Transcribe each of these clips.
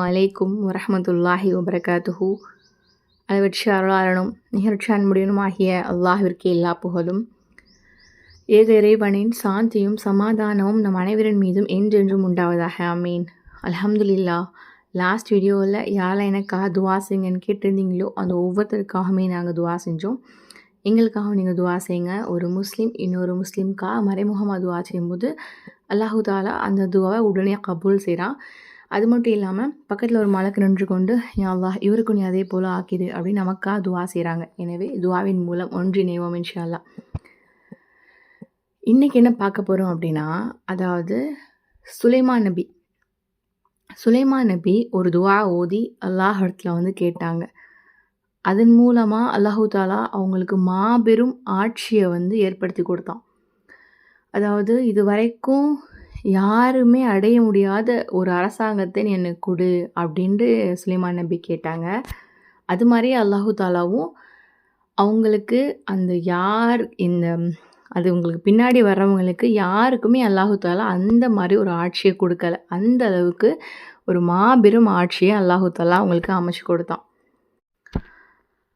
அலைக்கும் வரஹமத்துல்லாஹி வபரகாத்துஹு அளவற்ற அருளாளனும் நிகழ்ச்சி அன்புடனும் ஆகிய அல்லாஹிற்கு எல்லா புகழும் ஏக இறைவனின் சாந்தியும் சமாதானமும் நம் அனைவரின் மீதும் என்றென்றும் உண்டாவதாக அமீன் அல்ஹம்துலில்லா லாஸ்ட் வீடியோவில் யாரெல்லாம் எனக்காக துவா செய்யுங்கன்னு கேட்டிருந்தீங்களோ அந்த ஒவ்வொருத்தருக்காகவுமே நாங்கள் துவா செஞ்சோம் எங்களுக்காக நீங்கள் துவா செய்யுங்க ஒரு முஸ்லீம் இன்னொரு முஸ்லீம்க்காக மறைமுகமாக துவா செய்யும்போது அல்லாஹு தாலா அந்த துவாவை உடனே கபூல் செய்கிறான் அது மட்டும் இல்லாமல் பக்கத்தில் ஒரு மலக்கு நின்று கொண்டு யாழ்லா அல்லாஹ் இவருக்கு நீ அதே போல் ஆக்கிது அப்படின்னு நமக்காக துவா செய்கிறாங்க எனவே துவாவின் மூலம் ஒன்றிணைவோம் இன்ஷா அல்லாஹ் இன்றைக்கி என்ன பார்க்க போகிறோம் அப்படின்னா அதாவது சுலைமா நபி. சுலைமா நபி ஒரு துவா ஓதி அல்லாஹ் இடத்துல வந்து கேட்டாங்க. அதன் மூலமாக அல்லாஹு தாலா அவங்களுக்கு மாபெரும் ஆட்சியை வந்து ஏற்படுத்தி கொடுத்தான். அதாவது இது வரைக்கும் யாருமே அடைய முடியாத ஒரு அரசாங்கத்தை நீ எனக்கு கொடு அப்படின்ட்டு சுலைமான் நபி கேட்டாங்க. அது மாதிரி அல்லாஹு தாலாவும் அவங்களுக்கு அந்த யார் இந்த அது உங்களுக்கு பின்னாடி வர்றவங்களுக்கு யாருக்குமே அல்லாஹு தாலா அந்த மாதிரி ஒரு ஆட்சியை கொடுக்கல. அந்த அளவுக்கு ஒரு மாபெரும் ஆட்சியை அல்லாஹு தாலா அவங்களுக்கு அமைச்சு கொடுத்தான்.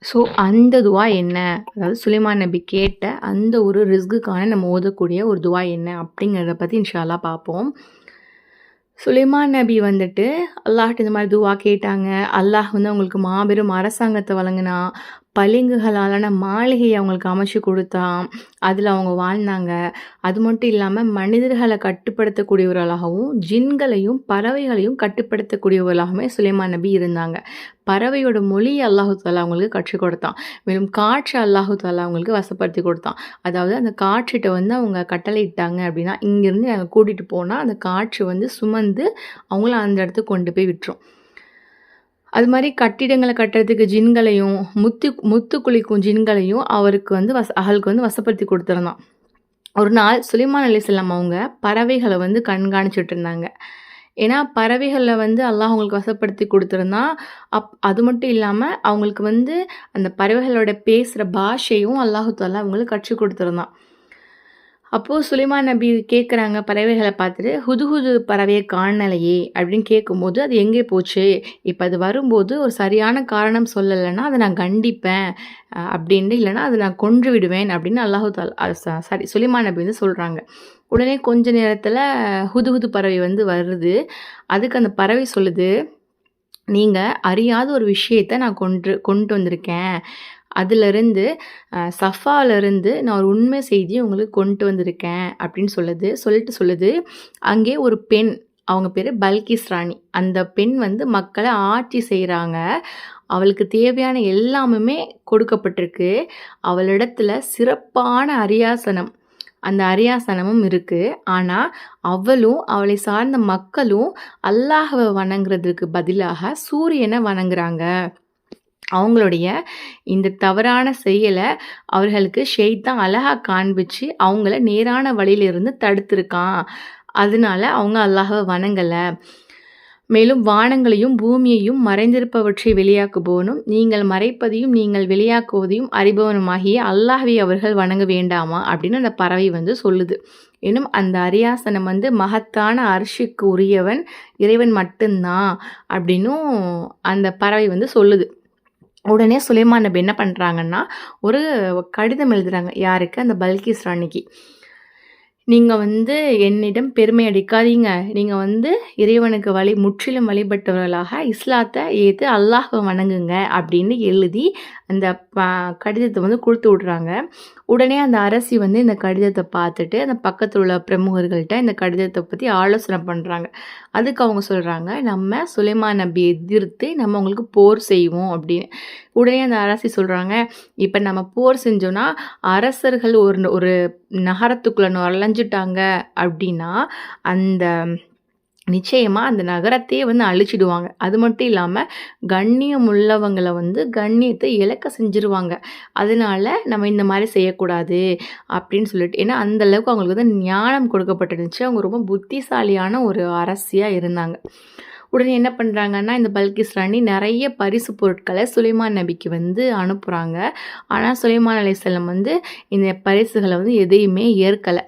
ஸோ அந்த துவா என்ன? அதாவது சுலைமான் நபி கேட்ட அந்த ஒரு ரிஸ்க்குக்கான நம்ம ஓதக்கூடிய ஒரு துவா என்ன அப்படிங்கிறத பற்றி இன்ஷால்லா பார்ப்போம். சுலைமான் நபி வந்துட்டு அல்லாஹ்ட்ட இந்த மாதிரி துவா கேட்டாங்க. அல்லாஹ் வந்து அவங்களுக்கு மாபெரும் அரசாங்கத்தை வழங்கினா பளிங்குகளாலான மாளிகையை அவங்களுக்கு அமைச்சு கொடுத்தான் அதில் அவங்க வாழ்ந்தாங்க. அது மட்டும் இல்லாமல் மனிதர்களை கட்டுப்படுத்தக்கூடியவர்களாகவும் ஜின்களையும் பறவைகளையும் கட்டுப்படுத்தக்கூடியவர்களாகவுமே சுலைமான் நபி இருந்தாங்க. பறவையோட மொழி அல்லாஹு தாலா அவங்களுக்கு கற்றுக் கொடுத்தான். மேலும் காற்று அல்லாஹு தாலா அவங்களுக்கு வசப்படுத்தி கொடுத்தான். அதாவது அந்த காற்றிட்ட வந்து அவங்க கட்டளையிட்டாங்க அப்படின்னா இங்கேருந்து நாங்கள் கூட்டிகிட்டு போனால் அந்த காற்று வந்து சுமந்து அவங்கள அந்த இடத்துக்கு கொண்டு போய் விட்டுரும். அது மாதிரி கட்டிடங்களை கட்டுறதுக்கு ஜின்களையும் முத்து முத்து குளிக்கும் ஜின்களையும் அவருக்கு வந்து வச அவளுக்கு வந்து வசப்படுத்தி கொடுத்துருந்தான் ஒரு நாள் சுலைமான் அலிசல்லாம் அவங்க பறவைகளை வந்து கண்காணிச்சுட்டு இருந்தாங்க. ஏன்னா பறவைகளில் வந்து அல்லாஹ் அவங்களுக்கு வசப்படுத்தி கொடுத்துருந்தான் அப் அது மட்டும் இல்லாமல் அவங்களுக்கு வந்து அந்த பறவைகளோட பேசுகிற பாஷையும் அல்லாஹு தாலா அவங்களுக்கு கற்றுக் கொடுத்துருந்தான். அப்போது சுலைமான் நபி கேட்குறாங்க பறவைகளை பார்த்துட்டு ஹுது ஹுது பறவையை காணலையே அப்படின்னு கேட்கும்போது அது எங்கே போச்சு? இப்போ அது வரும்போது ஒரு சரியான காரணம் சொல்லலைன்னா அதை நான் கண்டிப்பேன் அப்படின்ட்டு இல்லைன்னா அதை நான் கொன்று விடுவேன் அப்படின்னு அல்லாஹு தால் சாரி சுலைமான் நபி வந்து சொல்கிறாங்க உடனே கொஞ்ச நேரத்தில் ஹுது ஹுது பறவை வந்து வருது. அதுக்கு அந்த பறவை சொல்லுது நீங்கள் அறியாத ஒரு விஷயத்தை நான் கொன்று கொண்டு வந்திருக்கேன். அதிலிருந்து சஃபாலேருந்து நான் ஒரு உண்மை செய்தியை உங்களுக்கு கொண்டு வந்திருக்கேன் அப்படின்னு சொல்லுது. சொல்லிட்டு சொல்லுது அங்கே ஒரு பெண் அவங்க பேர் பல்கிஸ் ராணி. அந்த பெண் வந்து மக்களை ஆட்சி செய்கிறாங்க அவளுக்கு தேவையான எல்லாமுமே கொடுக்கப்பட்டிருக்கு. அவளிடத்துல சிறப்பான அரியாசனம் அந்த அரியாசனமும் இருக்குது ஆனால் அவளும் அவளை சார்ந்த மக்களும் அல்லாஹவை வணங்குறதுக்கு பதிலாக சூரியனை வணங்குறாங்க. அவங்களுடைய இந்த தவறான செயலை அவர்களுக்கு ஷெய்தான் அழகாக காண்பிச்சு அவங்கள நேரான வழியிலிருந்து தடுத்துருக்கான். அதனால அவங்க அல்லாஹை வணங்கலை. மேலும் வானங்களையும் பூமியையும் மறைந்திருப்பவற்றை வெளியாக்குபவனும் நீங்கள் மறைப்பதையும் நீங்கள் வெளியாக்குவதையும் அறிபவனுமாகிய அல்லாஹவை அவர்கள் வணங்க வேண்டாமா? அப்படின்னு அந்த பறவை வந்து சொல்லுது. இன்னும் அந்த அரியாசனம் வந்து மகத்தான அரிசிக்கு உரியவன் இறைவன் மட்டும்தான் அப்படின்னும் அந்த பறவை வந்து சொல்லுது. உடனே சுலைமான் நபி என்ன பண்ணுறாங்கன்னா ஒரு கடிதம் எழுதுகிறாங்க யாருக்கு? அந்த பல்கிஸ் ராணிக்கு நீங்கள் வந்து என்னிடம் பெருமை அடிக்காதீங்க நீங்கள் வந்து இறைவனுக்கு வழி முற்றிலும் வழிபட்டவர்களாக இஸ்லாத்தை ஏற்று அல்லாஹை வணங்குங்க அப்படின்னு எழுதி அந்த கடிதத்தை வந்து கொடுத்து விட்றாங்க. உடனே அந்த அரசி வந்து இந்த கடிதத்தை பார்த்துட்டு அந்த பக்கத்தில் உள்ள பிரமுகர்கள்ட்ட இந்த கடிதத்தை பற்றி ஆலோசனை பண்ணுறாங்க அதுக்கு அவங்க சொல்கிறாங்க நம்ம சுலைமான் நபி எதிர்த்து நம்ம அவங்களுக்கு போர் செய்வோம் அப்படின்னு. உடனே அந்த அரசி சொல்கிறாங்க இப்போ நம்ம போர் செஞ்சோன்னா அரசர்கள் ஒரு ஒரு நகரத்துக்குள்ளே நுழைஞ்சிட்டாங்க அப்படின்னா அந்த நிச்சயமாக அந்த நகரத்தையே வந்து அழிச்சிடுவாங்க. அது மட்டும் இல்லாமல் கண்ணியம் உள்ளவங்களை வந்து கண்ணியத்தை இழக்க செஞ்சுருவாங்க. அதனால நம்ம இந்த மாதிரி செய்யக்கூடாது அப்படின்னு சொல்லிட்டு. ஏன்னா அந்தளவுக்கு அவங்களுக்கு வந்து ஞானம் கொடுக்கப்பட்டுருந்துச்சு. அவங்க ரொம்ப புத்திசாலியான ஒரு அரசியாக இருந்தாங்க. உடனே என்ன பண்ணுறாங்கன்னா இந்த பல்கிஸ் ராணி நிறைய பரிசு பொருட்களை சுலைமான் நபிக்கு வந்து அனுப்புகிறாங்க ஆனால் சுலைமான் அலிசல்லம் வந்து இந்த பரிசுகளை வந்து எதையுமே ஏற்கலை.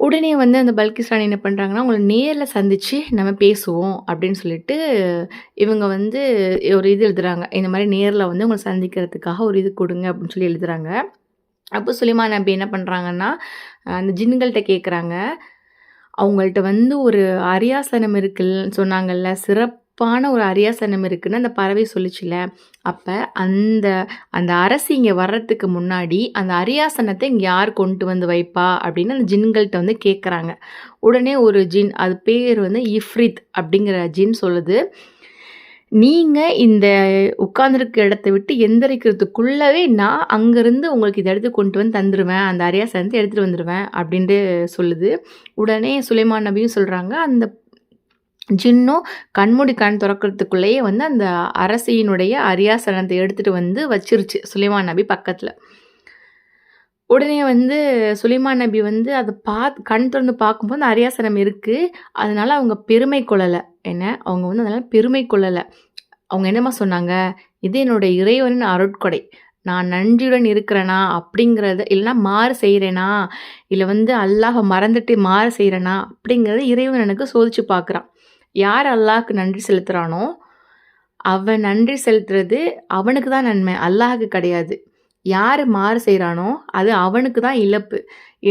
உடனே வந்து அந்த பல்கிஸ் ராணி என்ன பண்ணுறாங்கன்னா அவங்கள நேரில் சந்தித்து நம்ம பேசுவோம் அப்படின்னு சொல்லிட்டு இவங்க வந்து ஒரு இது எழுதுறாங்க. இந்த மாதிரி நேரில் வந்து உங்களை சந்திக்கிறதுக்காக ஒரு இது கொடுங்க அப்படின்னு சொல்லி எழுதுறாங்க. அப்போ சுலைமான் நபி என்ன பண்ணுறாங்கன்னா அந்த ஜின்கள்கிட்ட கேட்குறாங்க அவங்கள்ட்ட வந்து ஒரு அரியாசனம் இருக்குல்ல சொன்னாங்கல்ல சிறப்பு சிறப்பான ஒரு அரியாசனம் இருக்குன்னு அந்த பறவை சொல்லிச்சுல அப்போ அந்த அந்த அரசி இங்கே வர்றதுக்கு முன்னாடி அந்த அரியாசனத்தை இங்கே யார் கொண்டு வந்து வைப்பா? அப்படின்னு அந்த ஜின்கள்கிட்ட வந்து கேட்குறாங்க உடனே ஒரு ஜின் அது பேர் வந்து இஃப்ரித் அப்படிங்கிற ஜின் சொல்லுது. நீங்கள் இந்த உட்காந்துருக்க இடத்த விட்டு எந்திரிக்கிறதுக்குள்ளவே நான் அங்கேருந்து உங்களுக்கு இதை எடுத்து கொண்டு வந்து தந்துடுவேன் அந்த அரியாசனத்தை எடுத்துகிட்டு வந்துடுவேன் அப்படின்ட்டு சொல்லுது. உடனே சுலைமான் நபியும் சொல்கிறாங்க அந்த ஜின்னும் கண்மூடி கண் திறக்கிறதுக்குள்ளேயே வந்து அந்த அரசியினுடைய அரியாசனத்தை எடுத்துகிட்டு வந்து வச்சிருச்சு சுலைமான் நபி பக்கத்தில். உடனே வந்து சுலைமான் நபி வந்து அதை பார்த்து கண் திறந்து பார்க்கும்போது அந்த அரியாசனம் இருக்குது அதனால அவங்க பெருமை கொள்ளலை. என்ன? அவங்க வந்து அதனால் பெருமை கொள்ளலை. அவங்க என்னம்மா சொன்னாங்க? இது என்னுடைய இறைவனின் அருட்கொடை. நான் நன்றியுடன் இருக்கிறேனா அப்படிங்கிறத இல்லைனா மாறு செய்கிறேனா இல்லை வந்து அல்லாஹை மறந்துட்டு மாறு செய்கிறேனா அப்படிங்கிறத இறைவன் எனக்கு சோதிச்சு பார்க்குறான். யார் அல்லாஹ்க்கு நன்றி செலுத்துகிறானோ அவன் நன்றி செலுத்துறது அவனுக்கு தான் நன்மை அல்லாஹுக்கு கிடையாது. யார் மாறு செய்கிறானோ அது அவனுக்கு தான் இழப்பு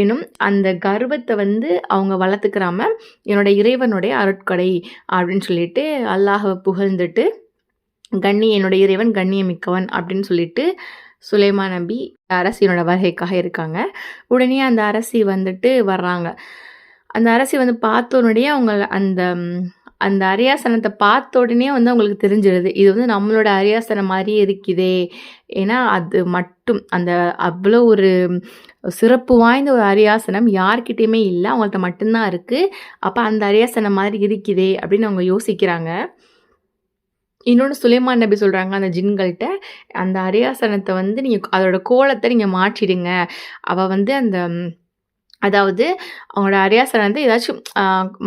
எனும் அந்த கர்வத்தை வந்து அவங்க வளர்த்துக்கிறாம என்னோட இறைவனுடைய அருட்கொடை அப்படின்னு சொல்லிட்டு அல்லாஹை புகழ்ந்துட்டு கண்ணி என்னோட இறைவன் கண்ணியமிக்கவன் அப்படின்னு சொல்லிட்டு சுலைமா நபி அரசியனோட வருகைக்காக இருக்காங்க. உடனே அந்த அரசி வந்துட்டு வர்றாங்க. அந்த அரசி வந்து பார்த்தோன்னே அவங்க அந்த அந்த அரியாசனத்தை பார்த்த உடனே வந்து அவங்களுக்கு தெரிஞ்சிடுது இது வந்து நம்மளோட அரியாசனம் மாதிரி இருக்குதே. ஏன்னா அது மட்டும் அந்த அவ்வளோ ஒரு சிறப்பு வாய்ந்த ஒரு அரியாசனம் யார்கிட்டயுமே இல்லை அவங்கள்ட்ட மட்டும்தான் இருக்குது அப்போ அந்த அரியாசனம் மாதிரி இருக்குதே அப்படின்னு அவங்க யோசிக்கிறாங்க. இன்னொன்று சுலைமான் நபி சொல்கிறாங்க அந்த ஜின்கள்கிட்ட அந்த அரியாசனத்தை வந்து நீங்கள் அதோட கோலத்தை நீங்கள் மாற்றிடுங்க. அவள் வந்து அந்த அதாவது அவங்களோட அரியாசனத்தை ஏதாச்சும்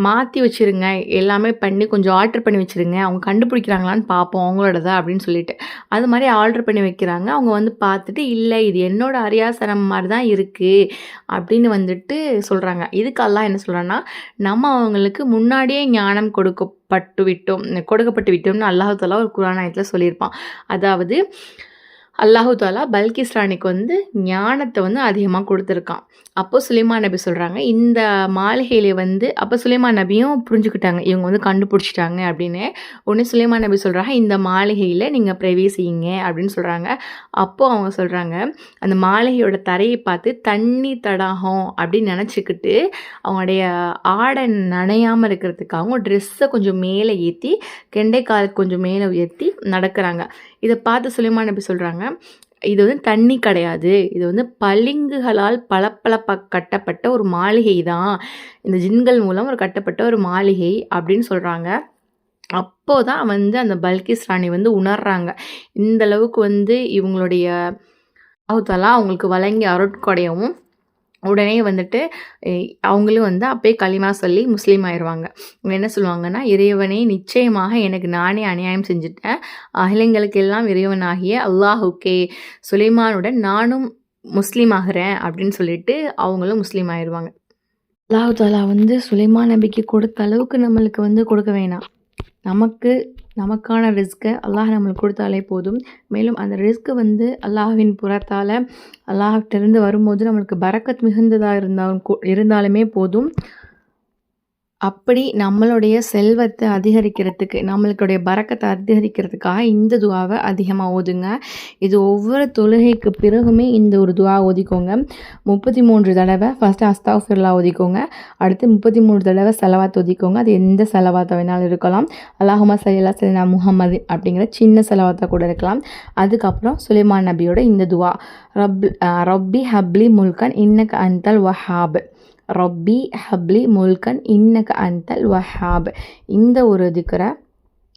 மாற்றி வச்சுருங்க. எல்லாமே பண்ணி கொஞ்சம் ஆர்டர் பண்ணி வச்சுருங்க. அவங்க கண்டுபிடிக்கிறாங்களான்னு பார்ப்போம் அவங்களோடதா அப்படின்னு சொல்லிட்டு. அது மாதிரி ஆர்டர் பண்ணி வைக்கிறாங்க. அவங்க வந்து பார்த்துட்டு இல்லை இது என்னோடய அரியாசனம் மாதிரி தான் இருக்குது அப்படின்னு வந்துட்டு சொல்கிறாங்க இதுக்கெல்லாம் என்ன சொல்கிறேன்னா நம்ம அவங்களுக்கு முன்னாடியே ஞானம் கொடுக்கப்பட்டு விட்டோம். கொடுக்கப்பட்டு விட்டோம்னு அல்லாஹாலா ஒரு குரானாயத்தில் சொல்லியிருப்பான். அதாவது அல்லாஹு தாலா பல்கிஸ் ராணிக்கு வந்து ஞானத்தை வந்து அதிகமாக கொடுத்துருக்கான். அப்போ சுலைமான் நபி சொல்கிறாங்க இந்த மாளிகையில் வந்து அப்போ சுலைமான் நபியும் புரிஞ்சுக்கிட்டாங்க இவங்க வந்து கண்டுபிடிச்சிட்டாங்க அப்படின்னு. உடனே சுலைமான் நபி சொல்கிறாங்க இந்த மாளிகையில் நீங்கள் பிரவேசிங்க அப்படின்னு சொல்கிறாங்க அப்போது அவங்க சொல்கிறாங்க அந்த மாளிகையோட தரையை பார்த்து தண்ணி தடாகம் அப்படின்னு நினச்சிக்கிட்டு அவங்களுடைய ஆடை நனையாமல் இருக்கிறதுக்காகவும் ட்ரெஸ்ஸை கொஞ்சம் மேலே ஏற்றி கெண்டைக்காலுக்கு கொஞ்சம் மேலே உயர்த்தி நடக்கிறாங்க. இதை பார்த்து சுலைமான் நபி சொல்கிறாங்க இது வந்து தண்ணி கிடையாது. இது வந்து பளிங்குகளால் பளபளப்ப கட்டப்பட்ட ஒரு மாளிகை தான். இந்த ஜின்கள் மூலம் ஒரு கட்டப்பட்ட ஒரு மாளிகை அப்படின்னு சொல்கிறாங்க அப்போ தான் வந்து அந்த பல்கிஸ் ராணி வந்து உணர்றாங்க. இந்த அளவுக்கு வந்து இவங்களுடைய அவுத்தலாம் அவங்களுக்கு வழங்கி அருட்கொடையவும் உடனே வந்துட்டு அவங்களும் வந்து அப்பயே களிமா சொல்லி முஸ்லீம் ஆயிடுவாங்க என்ன சொல்லுவாங்கன்னா இறைவனே நிச்சயமாக எனக்கு நானே அநியாயம் செஞ்சுட்டேன். அகிலங்களுக்கு எல்லாம் இறைவனாகிய அல்லாஹுக்கே. சுலைமானுடன் நானும் முஸ்லீம் ஆகிறேன் அப்படின்னு சொல்லிட்டு அவங்களும் முஸ்லீம் ஆயிடுவாங்க அல்லாஹு தாலா வந்து சுலைமான் நபிக்கு கொடுத்த அளவுக்கு நம்மளுக்கு வந்து கொடுக்க வேணாம். நமக்கு நமக்கான ரிஸ்க்கை அல்லாஹ் நம்மளுக்கு கொடுத்தாலே போதும். மேலும் அந்த ரிஸ்க்கு வந்து அல்லாஹ்வின் புறத்தால் அல்லாஹ்கிட்டேருந்து வரும்போது நம்மளுக்கு பரக்கத் மிகுந்ததாக இருந்தாலும் இருந்தாலுமே போதும். அப்படி நம்மளுடைய செல்வத்தை அதிகரிக்கிறதுக்கு நம்மளுடைய பறக்கத்தை அதிகரிக்கிறதுக்காக இந்த துவாவை அதிகமாக ஓதுங்க. இது ஒவ்வொரு தொழுகைக்கு பிறகுமே இந்த ஒரு துவா ஓதிக்கோங்க. முப்பத்தி மூன்று தடவை ஃபஸ்ட்டு அஸ்தாஃபிர்லா ஒதுக்கோங்க அடுத்து முப்பத்தி மூணு தடவை செலவாத் ஒதுக்கோங்க அது எந்த செலவாத்தை வேணாலும் இருக்கலாம். அல்லாஹுமா சல்லா சலினா முகமது அப்படிங்கிற சின்ன செலவாத்தாக கூட இருக்கலாம். அதுக்கப்புறம் சுலைமான் நபியோட இந்த துவா. ரப் ரப்பி ஹப்லி முல்கன் இன்னக்கு அந்தல் வஹாப். ரொப்பி ஹப்லி முல்கன் இன்னக அந்தல் வஹாப். இந்த ஒரு திக்கரை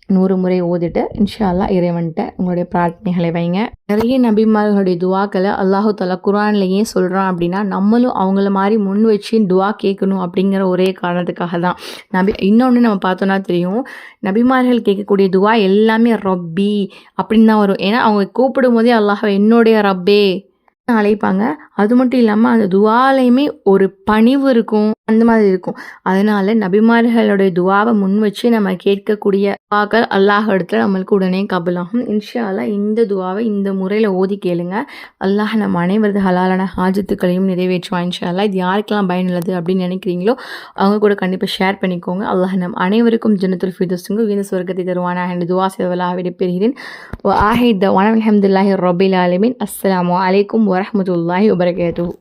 நூறு முறை ஓதிட்டு இன்ஷால்லா இறைவன்கிட்ட உங்களுடைய பிரார்த்தனைகளை வைங்க. நிறைய நபிமார்களுடைய துவாக்களை அல்லாஹு தலா குரான்லேயே சொல்கிறான் அப்படின்னா நம்மளும் அவங்கள மாதிரி முன் வச்சு துவா கேட்கணும் அப்படிங்கிற ஒரே காரணத்துக்காக தான். நபி இன்னொன்று நம்ம பார்த்தோன்னா தெரியும் நபிமார்கள் கேட்கக்கூடிய துவா எல்லாமே ரப்பி அப்படின்னு தான் வரும். ஏன்னா அவங்க கூப்பிடும் போதே அல்லாஹ் என்னுடைய ரப்பே அழைப்பாங்க. அது மட்டும் இல்லாமல் அந்த துவாலையுமே ஒரு பணிவு இருக்கும். அந்த மாதிரி இருக்கும். அதனால நபிமார்களுடைய துவாவை முன் வச்சு நம்ம கேட்கக்கூடிய துவாக்கள் அல்லாஹ் இடத்துல நம்மளுக்கு உடனே கபலாகும் இன்ஷா அல்லாஹ் இந்த துவாவை இந்த முறையில் ஓதி கேளுங்க. அல்லாஹ் நம்ம அனைவரது ஹலாலான ஹாஜத்துக்களையும் நிறைவேற்றுவான் இன்ஷா இது யாருக்கெல்லாம் பயனுள்ளது அப்படின்னு நினைக்கிறீங்களோ அவங்க கூட கண்டிப்பாக ஷேர் பண்ணிக்கோங்க. அல்லாஹ் நம் அனைவருக்கும் ஜனத்துல் ஃபிதஸ்துங்க வீண சொர்க்கத்தை தருவானா என்று துவா சேவலாக விடைபெறுகிறேன். ஆஹித் அலமதுல்லாஹி ரபில் ஆலமின். அஸ்லாம் அலைக்கும் வரமத்துல்லாஹி வபரகாத்துஹு.